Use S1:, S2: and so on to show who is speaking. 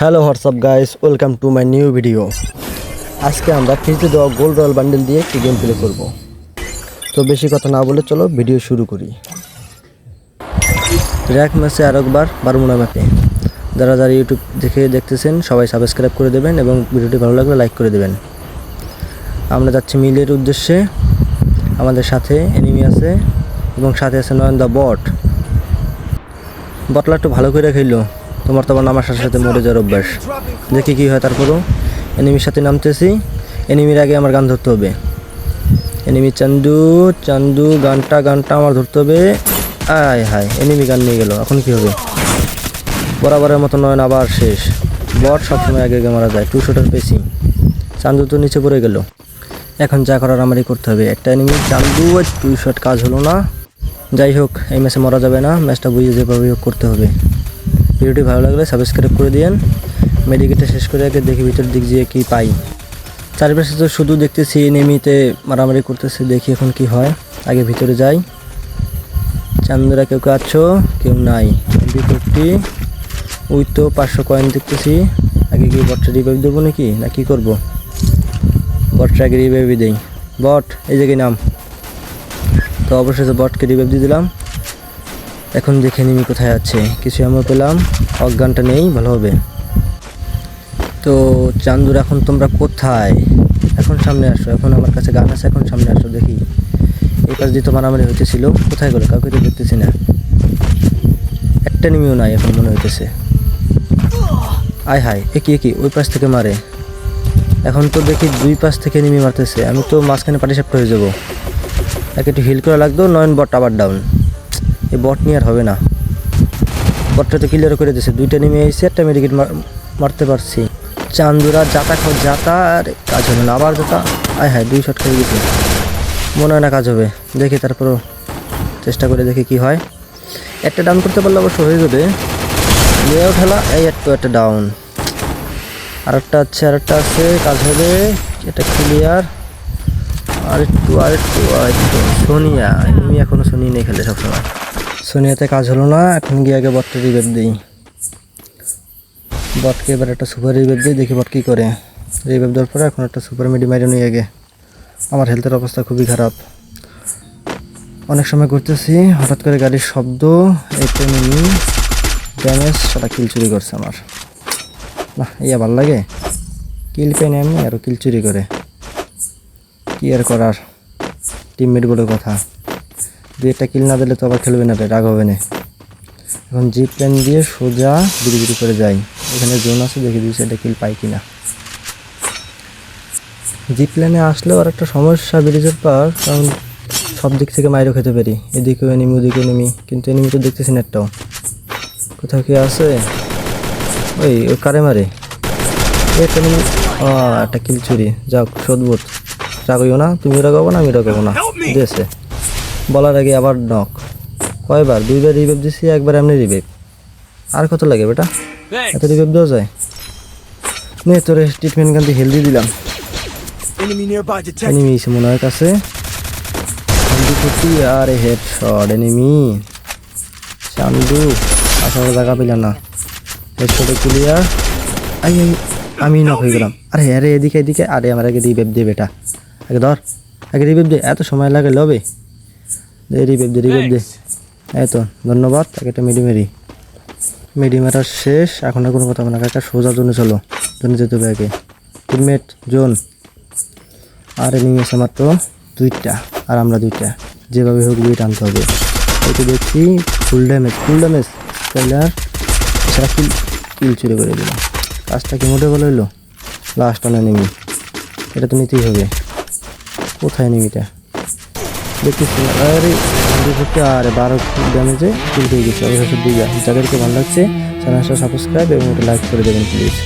S1: Hello what's up guys welcome to my new video আজকে আমরা ফ্রিজে দেওয়া গোল্ড রয়্যাল বান্ডেল দিয়ে একটি গেম প্লে করব। তো বেশি কথা না বলে চলো ভিডিও শুরু করি। র্যাক ম্যাচে আরেকবার বারমুনা ম্যাপে যারা যারা ইউটিউব দেখে দেখতেছেন, সবাই সাবস্ক্রাইব করে দেবেন এবং ভিডিওটি ভালো লাগলে লাইক করে দেবেন। আমরা যাচ্ছি মিলের উদ্দেশ্যে। আমাদের সাথে এনিমি আছে এবং সাথে আছে নয়ন দা বট বটলা একটু ভালো করে খেললো। তোমার তো আবার নামার সাথে সাথে মরে যাওয়ার অভ্যাস। দেখি কী হয় তারপরও। এনিমির সাথে নামতেছি। এনিমির আগে আমার গান ধরতে হবে। এনিমি চান্দু চান্দু, গানটা গানটা আমার ধরতে হবে। আয় হায়, এনিমি গান নিয়ে গেল। এখন কি হবে? বরাবরের মতো নয়ন আবার শেষ। বট সবসময় আগে আগে মারা যায়। Two shotter পেছি। চান্দু তো নিচে পড়ে গেল। এখন যা করার আমারই করতে হবে। একটা এনিমি, চান্দু টু শট কাজ হলো না। যাই হোক, এই ম্যাচে মরা যাবে না। ম্যাচটা বুঝে যেভাবে হোক করতে হবে। ভিডিওটি ভালো লাগলে সাবস্ক্রাইব করে দিন মেডিকেটটা শেষ করে আগে দেখি ভিতর দিক দিয়ে কি পাই। চারিপাশে তো শুধু দেখতেছি নেমিতে মারামারি করতেছে, দেখি এখন কি হয়। আগে ভিতরে যাই। চান্দুরা কেউ আছো? কেউ নাই। বিপদটি ওই তো পাঁচশো কয়েন দেখতেছি। আগে কি বটটা রিভাইভ দেবো নাকি? না, কি করব? বটটা আগে রিভাইভই দেই। বট এই জায়গায় নাম। তো অবশেষে বটকে রিভাইভ দিয়ে দিলাম। এখন দেখে নিমি কোথায় আছে। কিছু আমরা পেলাম, অজ্ঞানটা নেই, ভালো হবে। তো চান্দুর, এখন তোমরা কোথায়? এখন সামনে আসো, এখন আমার কাছে গান আছে, এখন সামনে আসো, দেখি। এই পাশ দিয়ে তো মারামারি হইতেছিল, কোথায় গেলো? কাউকে তো দেখতেছি না। একটা নিমিও নাই এখন মনে হইতেছে। আয় হায় একই একই ওই পাশ থেকে মারে। এখন তো দেখি দুই পাশ থেকে নিমি মারতেছে। আমি তো মাঝখানে পাটিসাপ্ট হয়ে যাব। একে একটু হিল করা লাগতো, নয়ন বট আবার ডাউন এই বট নিয়ে আর হবে না। বটটা তো ক্লিয়ার করে দিয়েছে, দুইটা নেমে এসে একটা মেডিকেট মারতে পারছি। চান্দুরা, যাতা খাও যাতা, আর কাজ হবে না, আবার যাতা। আয় হায়, দুই শট খেয়ে গেছে। মনে হয় না কাজ হবে। দেখি তারপরও চেষ্টা করে দেখি কি হয়। একটা ডাউন করতে পারলে অবশ্য হয়ে যাবে। নিয়েও খেলা এই একটু, একটা ডাউন আর একটা আছে আর একটা আছে, কাজ হবে। এটা ক্লিয়ার আর একটু আর একটু আর একটু সোনিয়া আমি এখনও সোনি নেই খেলে সবসময়। সোনিয়াতে কাজ হলো না, এখন গিয়ে আগে বটটা রিভেভ দিই। বটকে এবার একটা সুপার রিভেভ দিই, দেখি বট কী করে। রিভেভ দেওয়ার পরে এখন একটা সুপার মিডি মাইরে নিয়ে আগে। আমার হেলথের অবস্থা খুবই খারাপ। অনেক সময় করতেছি হঠাৎ করে গাড়ির শব্দ একটা মিনি ড্যামেজ সেটা কিল চুরি করছে আমার। না ইয়া ভালো লাগে? কিল পেন এমনি আরও কিল চুরি করে। কি আর করার? টিমমেট বলে কথা। দুই একটা কিল না দিলে তো আবার খেলবে না রে, রাগ হবে না। এখন জিপ প্ল্যান দিয়ে সোজা বিড়ি বিড়ি করে যাই। এখানে জোন আছে দেখে দুই সাইডে কিল পাই কিনা। জিপ প্ল্যানে আসলেও আর একটা সমস্যা ব্রিজের পার কারণ সব দিক থেকে মাইরও খেতে পারি। এদিকেও এনিমি ওদিকেও এনিমি কিন্তু এনিমি তো দেখতেছি না একটাও। কোথাও কি আছে? ওই ওই কারে মারে? একটা একটা কিল চুরি। যাক সদবোধ রাগইও না তুমি রাগাবো না আমি রাগাবো না। দিয়েছে বলার আগে আবার নক কয়বার? দুইবার রিভেভ দিছি একবার এমনি রিভেভ আর কত লাগে বেটা? এত রিভেভ দেওয়া যায়? নে তোরে ট্রিটমেন্ট গান দিয়ে হেলদি দিলাম. এনিমি এসে মনে হয় কাছে। আরে হেড শট এনিমি চান্দু আসার জায়গা পেলাম না। হেড শটে ক্লিয়ার আই আই আমি নক হয়ে গেলাম। আরে আরে এদিকে এদিকে। আরে আমার আগে রিভেভ দে বেটা। আগে ধর। আগে রিভেভ দে। এত সময় লাগে লবে। দে রিভেভ দে রিভেভ দে এই তো ধন্যবাদ। আগে একটা মেডি মেরি মেডি মারার শেষ। এখন আর কোনো কথা হবে না। কাকা সোজা জোনে চলো। জোনে যেতে হবে আগে। টিমমেট জোন আর এনিমি আছে মাত্র দুইটা। আর আমরা দুইটা। যেভাবে হোক দুইটা আনতে হবে। তো দেখছি ফুল ড্যামেজ ফুল ড্যামেজ তাহলে আর সারা কিল কিল চুরি করে দিলাম। কাজটা কি মোটে বলে হলো? লাস্ট অন এনিমি এটা তো নিতেই হবে। কোথায় এনিমিটা দেখতেছি। আরে আর বারো ড্যামেজে কিল হয়ে গেছে অবশেষে দুইটা যাদেরকে ভালো লাগছে, চ্যানেলটা সাবস্ক্রাইব এবং লাইক করে দেবেন প্লিজ